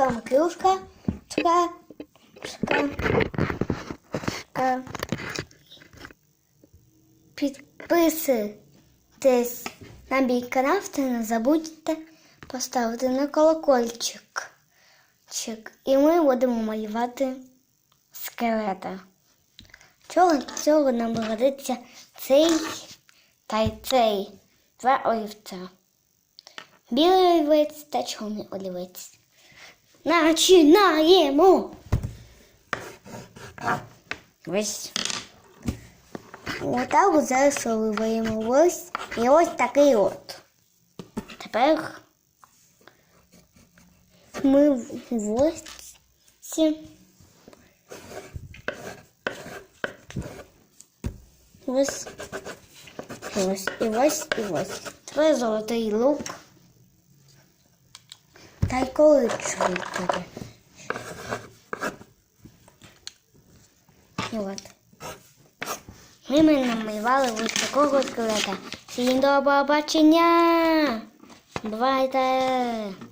цьому кружка. Чка. Чка. Чка. Підписуйтесь на мій канал та не забудьте поставити на колокольчик. Чик. І ми будемо малювати скелета. Чого цього нам годиться цей та й цей два олівця. Білий олівець та чорний олівець. Начинаємо! Ось. Отак засовуємо ось і ось такий от. Тепер ми в ось ось і ось і ось і ось. Тепер золотий лук. Та й коли чути. І от. Ми ми намивали ось такого скелета. Всім до побачення! Бувайте!